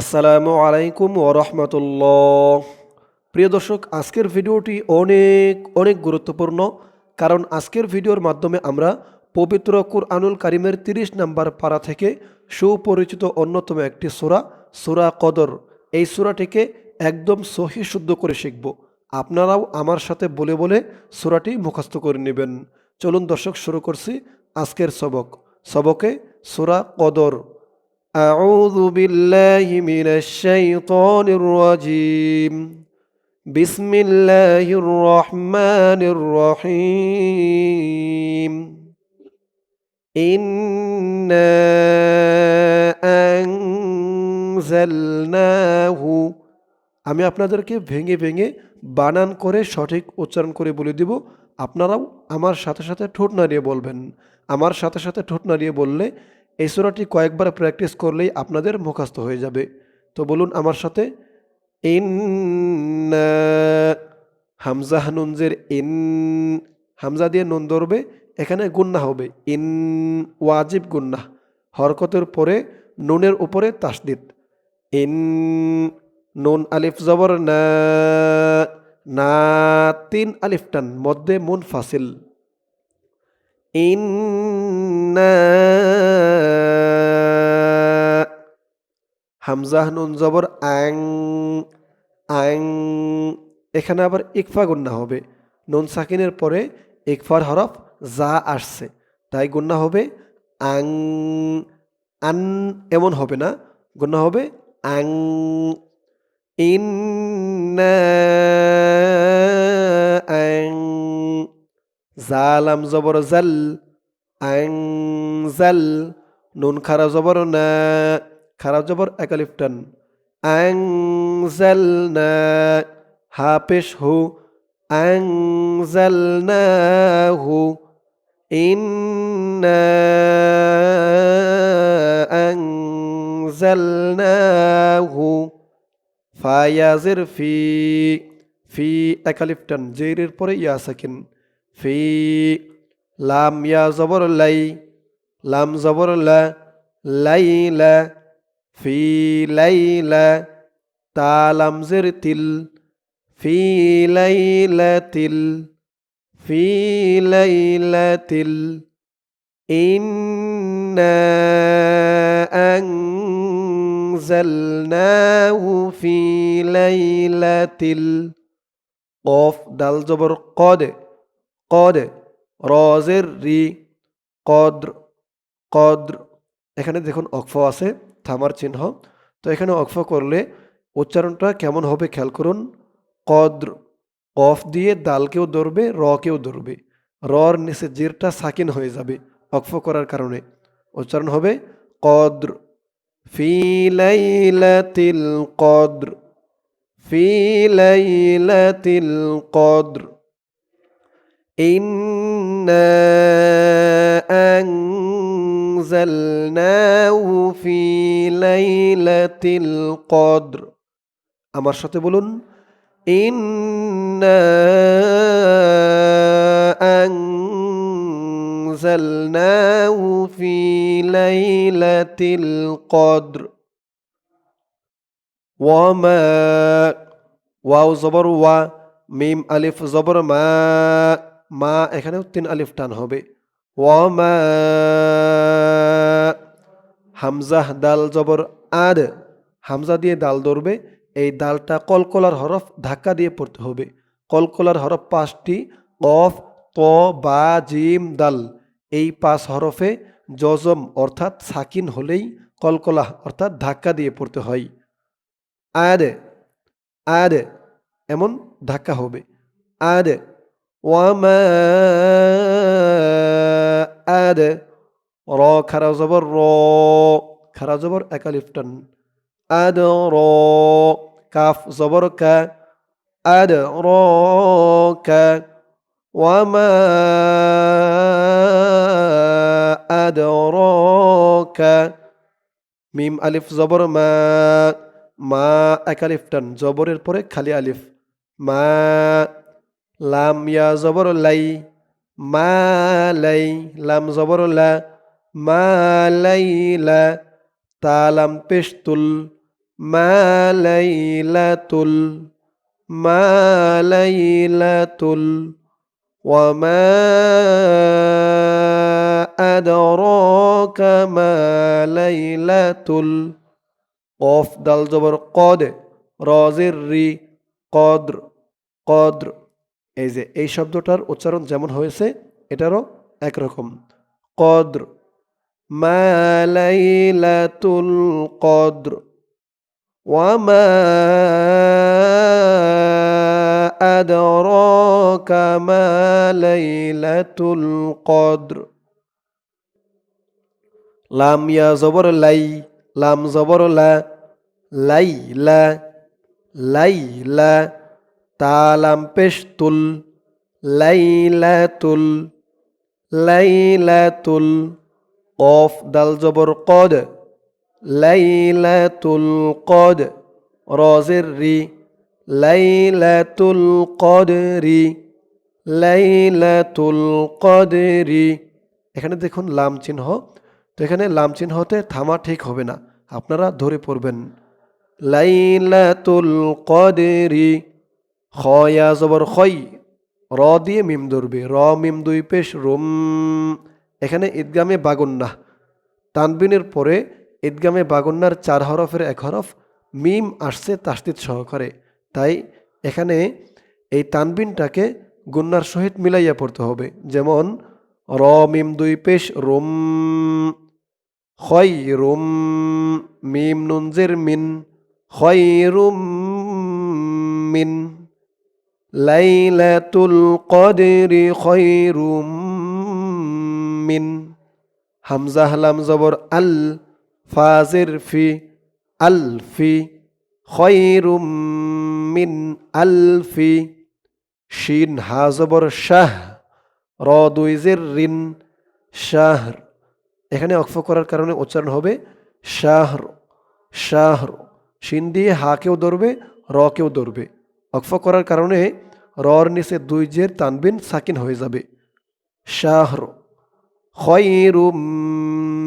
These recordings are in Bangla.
আসসালামু আলাইকুম ওরহমতুল্লাহ প্রিয় দর্শক, আজকের ভিডিওটি অনেক অনেক গুরুত্বপূর্ণ কারণ আজকের ভিডিওর মাধ্যমে আমরা পবিত্র কুরআনুল কারিমের তিরিশ নাম্বার পাড়া থেকে সুপরিচিত অন্যতম একটি সুরা সুরা কদর। এই সুরাটিকে একদম সহি শুদ্ধ করে শিখব। আপনারাও আমার সাথে বলে বলে সুরাটি মুখস্থ করে নেবেন। চলুন দর্শক, শুরু করছি আজকের সবক। সবকে সুরা কদর। أعوذ بالله من الشيطان الرجيم بسم الله الرحمن الرحيم إنا أنزلناه আমি আপনাদেরকে ভেঙে ভেঙে বানান করে সঠিক উচ্চারণ করে বলে দিব আপনারাও আমার সাথে সাথে ঠোঁট নাড়িয়ে বলবেন আমার সাথে সাথে ঠোঁট নাড়িয়ে বললে এই সুরাটি কয়েকবার প্র্যাকটিস করলেই আপনাদের মুখস্থ হয়ে যাবে। তো বলুন আমার সাথে ইন হামজা নুনজের ইন হামজা দিয়ে নুন ধরবে, এখানে গুন্না হবে, ইন ওয়াজিব গুন্না হরকতের পরে নুনের উপরে তাসদিদ, ইন নুন আলিফ জবর না না তিন আলিফ টান, মধ্যে মুন ফাসিল ইন্না হামজাহ নুন জবর আং আং, এখানে আবার ইকফা গুন্না হবে। নুন সাকিনের পরে ইকফার হরফ যা আসছে। তাই গুন্না হবে আং, আন এমন হবে না। গুন্না হবে আং, ইন্না আং জালাম জবর জাল, আং জাল, নুন খারা জবর না। খারা জবর, একালিফ টান। আং না হা। পেশ হু। আং জাল না হু। ইন্না ফায়াজের ফি ফি, একালিফ টান। জেরের পরে ইয়া সাকিন। ফি, লাম ইয়া জবর লাই। লাম জবর লা, লাইলা। ফি লাইলা তা লাম জের তিল ফি লাইলাতিল ফি লাইলাতিল। ইন্না আনজালনাহু ফি লাইলাতিল। কফ, ডাল জবর, কদ কদ, রজের রি, কদ্র কদ্র। এখানে দেখুন অক্ফ আছে। থামার চিহ্ন। তো এখানে অক্ফ করলে উচ্চারণটা কেমন হবে খেয়াল করুন। কদ্র, কফ দিয়ে দালকেও ধরবে, রকেও ধরবে। রর নিচে জিরটা সাকিন হয়ে যাবে অক্ফ করার কারণে। উচ্চারণ হবে কদ্র, ফি কদ্র ফি কদ্র। إنا أنزلناه في ليلة القدر আমার সাথে বলুন إنا أنزلناه في ليلة القدر وما واو زبر و মিম আলিফ জবর মা মা এখানেও তিন আলিফ টান হবে। ওয়ামা হামজাহ দাল জবর আদ, হামজা দিয়ে দাল ধরবে, এই দালটা কলকলার হরফ ধাক্কা দিয়ে পড়তে হবে। কলকলার হরফ পাঁচটি, কফ ক বা, জিম, দাল। এই পাঁচ হরফে জজম অর্থাৎ সাকিন হলেই কলকলা অর্থাৎ ধাক্কা দিয়ে পড়তে হয়। আদ আদ, এমন ধাক্কা হবে। আর ওয়ামা আর র খারা জবর র খারা জবর একালিফটন আদ র কাফ জবর কা আদ র কা ওয়ামা আদ র কা মিম আলিফ জবর মা মা একালিফটান জবরের পরে খালি আলিফ মা লাম ইয়া জবর লাই মা লাই লাম জবর লা মা লাইলা তা লাম পেশ তুল মা লাইলাতুল মা লাইলাতুল وما أدراك ما ليلة অফ দাল জবর কদ রজের রি কদ্র কদ্র এই যে এই শব্দটার উচ্চারণ যেমন হয়েছে এটারও একরকম কদ্র মালাইলাতুল কদ্র ওয়ামা أدراك ما ليلة القدر লাম ইয়া জবর লাই লাম জবর লা লাই লা লাই লা তালাম পেশ তুল লাইলাতুল লাইলাতুল, কফ দাল জবর কদ, লাইলাতুল কদ, রজের রি, লাইলাতুল কদরি লাইলাতুল কদরি। এখানে দেখুন লাম চিহ্ন। তো এখানে লাম চিহ্নতে থামা ঠিক হবে না। আপনারা ধরে পড়বেন। লাইলাতুল কদরি খয়া জবর খই র দিয়ে মিম ধরবে। র, মিম দুই পেশ, রুম। এখানে ঈদগামে বাগুন্না। তানবিনের পরে ঈদগামে বাগুন্নার চার হরফের এক হরফ, মিম আসছে তাস্তিদ সহকারে। তাই এখানে এই তানবিনটাকে গুন্নার সহিত মিলাইয়া পড়তে হবে। যেমন, র, মিম দুই পেশ, রুম। হয় রুম। মিম নুনজের মিন। হয় রুম মিন। লাইলাতুল কদরি খৈরুম মিন হামজা হালাম জবর আল ফাজের ফি আল ফি খৈরুম মিন আলফি শিন হা জবর শাহ র দুইজের রিন শাহর এখানে অক্ষ করার কারণে উচ্চারণ হবে শাহর শাহর শিন দিয়ে হাকেও ধরবে রকেও ধরবে। অক্ফ করার কারণে রর নিচে দুই জের তানবিন সাকিন হয়ে যাবে। শাহর খৈরুম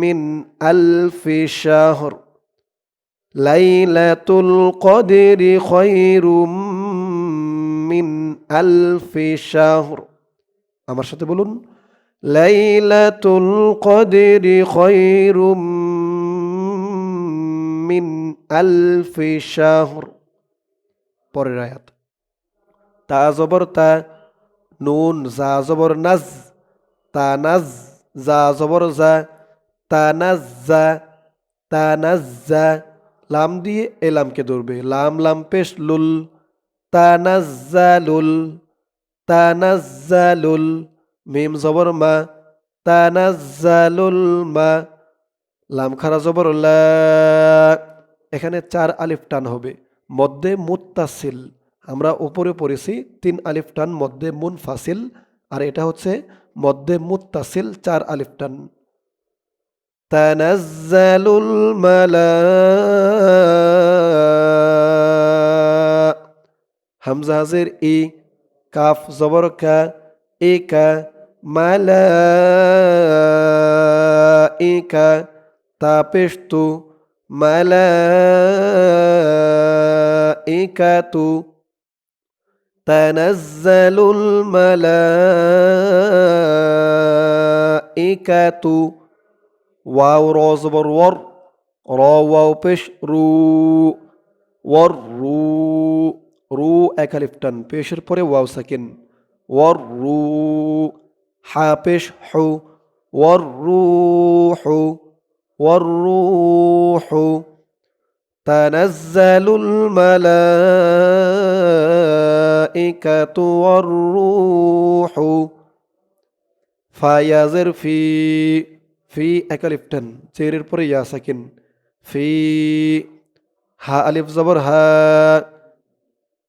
মিন আলফি শাহর। লাইলাতুল কদরি খৈরুম মিন আলফি শাহর। আমার সাথে বলুন, লাইলাতুল কদরি খৈরুম মিন আলফি শাহর। পরের আয়াত। তা জবর, তা নুন জা জবর, নাজ, তা নাজ জা জবর জা তা নাজ জা তা নাজ জা লাম দিয়ে এলামকে ধরবে। লাম লাম, পেশ, লুল তানাজ্জালুল তানাজ্জালুল মিম জবর, মা, তা নাজ জা তানাজ্জালুল মা, লাম খারা জবর এখানে চার আলিফ টান হবে। মধ্যে মুত্তাসিল। আমরা ওপরে পড়েছি তিন আলিফ টান মধ্যে মুনফাসিল। আর এটা হচ্ছে মধ্যে মুত্তাসিল, চার আলিফ টান। তানাজ্জালুল মালা হামজা হাজির, ই, কাফ, জবর, কা, এ, কা মালা ই, কা তাপেশ তু মালাইকাতু تنزل الملائكة ওয়াও র জবর ওয়ার র ওয়াও পেশ রু ওয়ার রু রু এক আলিফ টান পেশের পরে ওয়াও সাকিন ওয়ার রু হা পেশ হু ওয়ার রু হু ওয়ার রু হু تنزل الملائكة والروح ফায়াজের ফি ফি এক আলিফ টান চেরের পরে ইয়া সাকিন ফি হা আলিফ জবর হা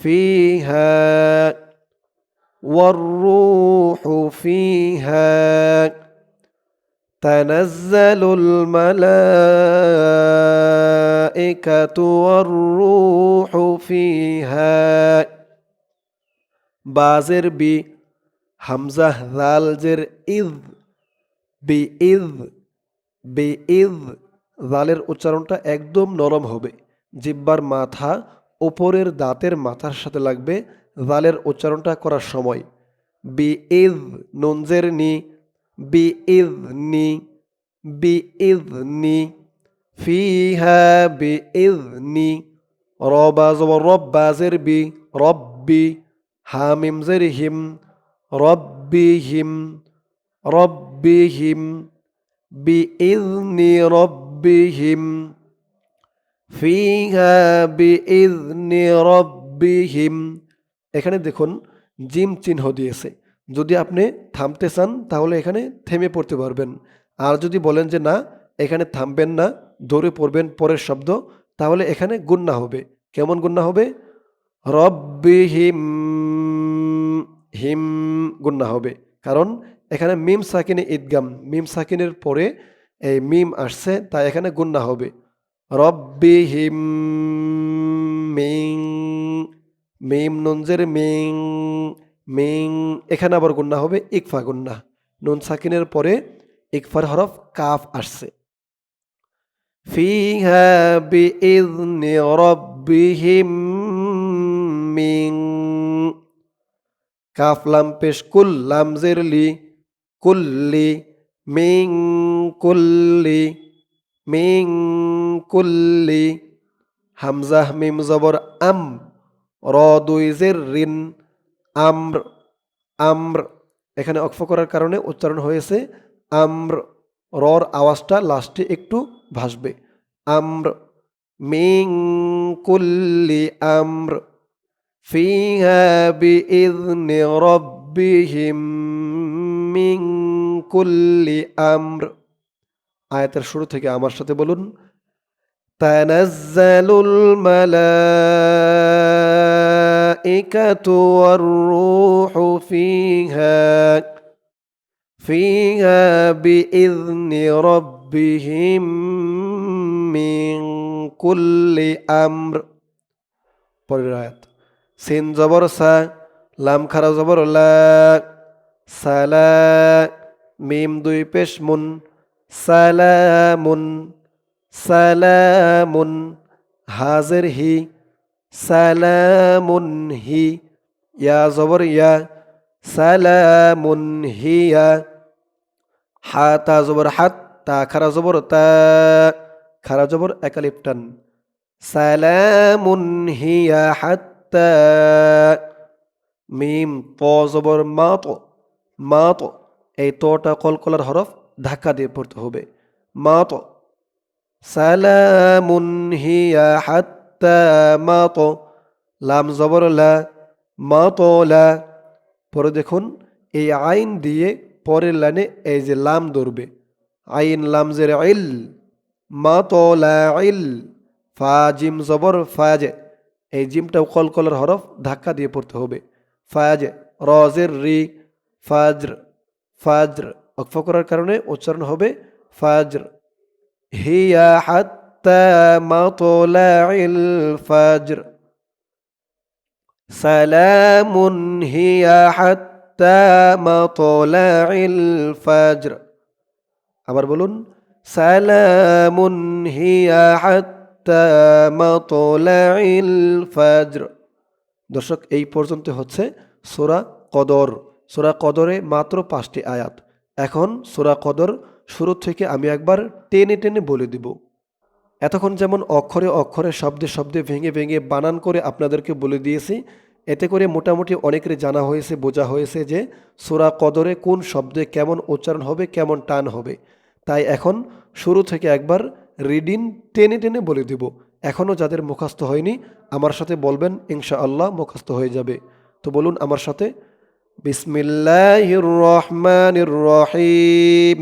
ফি হা والروح فيها تنزل الملائكة والروح فيها بازر بي হামজা জাল জের ইদ বি ইদ বি ইদ জালের উচ্চারণটা একদম নরম হবে জিব্বার মাথা ওপরের দাঁতের মাথার সাথে লাগবে জালের উচ্চারণটা করার সময় বি ইজ নঞ্জের নি বি ইজ নি বি ইজ নি ফিহা বি ইজ নি রবা জবর রব্বাজের বি রব্বি হামিম জের হিম রব্বিহিম রব্বিহিম বিইذনি রব্বিহিম ফিহা রব্বিহিম এখানে দেখুন, জিম চিহ্ন দিয়েছে। যদি আপনি থামতে চান, তাহলে এখানে থেমে পড়তে পারবেন। আর যদি বলেন যে না, এখানে থামবেন না ধরে পড়বেন পরের শব্দ, তাহলে এখানে গুন্না হবে। কেমন গুন্না হবে? রব্বিহিম হিম গুন্না হবে। কারণ এখানে মিম সাকিনে ঈদগাম। মিম সাকিনের পরে এই মিম আসছে তাই এখানে গুন্না হবে। রব্বি হিম মিং, মিম নঞ্জের মিং মিং এখানে আবার গুন্না হবে, ইকফা গুন্না। নুন সাকিনের পরে ইকফার হরফ কাফ আসছে। ফিহা বিইذনি রব্বিহিম মিং। কাফ লাম পেশ কুল, লাম জেরলি কুল্লি, মিং কুল্লি মিং কুল্লি। হামজাহ মিম জবর আম, র দুই জের রিন। আম্র আম্র এখানে অক্ষ করার কারণে উচ্চারণ হয়েছে আম্র রর আওয়াজটা লাস্টে একটু ভাসবে আম্র মিং কুল্লি আম্র فيها بإذن ربهم من كل أمر আয়াতের শুরু থেকে আমার সাথে বলুন تنزل الملائكة والروح فيها فيها بإذن ربهم من كل أمر পরের আয়াত সিন জবর সা লাম খারা জবর লা সালা মিম দুই পেশ মুন সালামুন সালামুন হাজের হি সালামুন হি, ইয়া জবর, ইয়া সালামুন হিয়া হা, তা জবর হাত তা, খারা জবর, তা, খারা জবর একালিপটান সালামুন হিয়া হাত্তা, মিম ত জবর, মা, তো মা, তো, এই তটা কলকলার হরফ ধাক্কা দিয়ে পড়তে হবে। মা, তো, সালামুন হিয়া হাত্তা মা তো লাম জবর মা তো লা পরে দেখুন, এই আইন দিয়ে পরের লাইনে এই যে লাম ধরবে। আইন লাম জের ইল মা তো লা ইল, ফা জিম জবর ফাজে এই জিমটাও কলকলার হরফ ধাক্কা দিয়ে পড়তে হবে। ফাজ রজের রি, ফাজর ফাজর। অক্ফ করার কারণে উচ্চারণ হবে ফাজর। হিয়া হাত্তা মাতলাইল ফাজর সালামুন হিয়া হাত্তা মাতলাইল ফাজর আবার বলুন সালামুন হিয়া হাত্তা মাতলাইল ফাজর দর্শক, এই পর্যন্ত হচ্ছে সোরা কদর। সোরা কদরে মাত্র পাঁচটি আয়াত। এখন সোরা কদর শুরু থেকে আমি একবার টেনে টেনে বলে দিব। এতক্ষণ যেমন অক্ষরে অক্ষরে, শব্দে শব্দে, ভেঙে ভেঙে বানান করে আপনাদেরকে বলে দিয়েছি, এতে করে মোটামুটি অনেকের জানা হয়েছে, বোঝা হয়েছে যে সোরা কদরে কোন শব্দে কেমন উচ্চারণ হবে, কেমন টান হবে। তাই এখন শুরু থেকে একবার রিডিং টেনে টেনে বলে দিব। এখনও যাদের মুখস্থ হয়নি, আমার সাথে বলবেন ইনশা আল্লাহ মুখস্থ হয়ে যাবে। তো বলুন আমার সাথে, বিসমিল্লাহির রহমানির রহিম।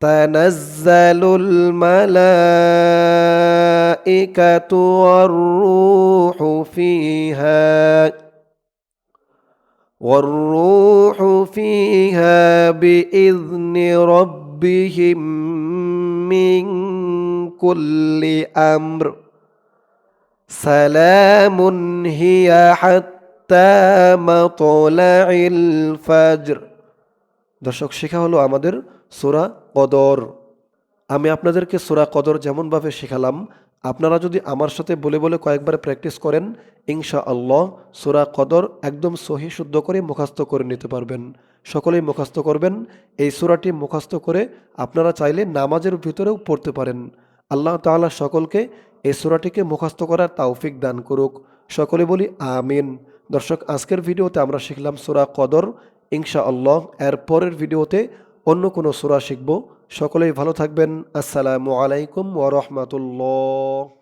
تنزل الملائكة والروح فيها والروح فيها بإذن ربهم من كل أمر سلام هي حتى مطلع الفجر দর্শক শেখা হলো আমাদের সোরা কদর। আমি আপনাদেরকে সোরা কদর যেমনভাবে শেখালাম, আপনারা যদি আমার সাথে বলে বলে কয়েকবার প্র্যাকটিস করেন ইনশা আল্লাহ সোরা কদর একদম সহি শুদ্ধ করে মুখস্থ করে নিতে পারবেন। সকলেই মুখস্থ করবেন, এই সোরাটি মুখস্থ করে আপনারা চাইলে নামাজের ভিতরেও পড়তে পারেন। আল্লাহ তাআলা সকলকে এই সোরাটিকে মুখস্থ করার তাওফিক দান করুক। সকলে বলি আমিন। দর্শক, আজকের ভিডিওতে আমরা শিখলাম সোরা কদর ইনশা আল্লাহ এর পরের ভিডিওতে অন্য কোনো সুরা শিখব। সকলেই ভালো থাকবেন। আসসালামু আলাইকুম ওয়া রাহমাতুল্লাহ।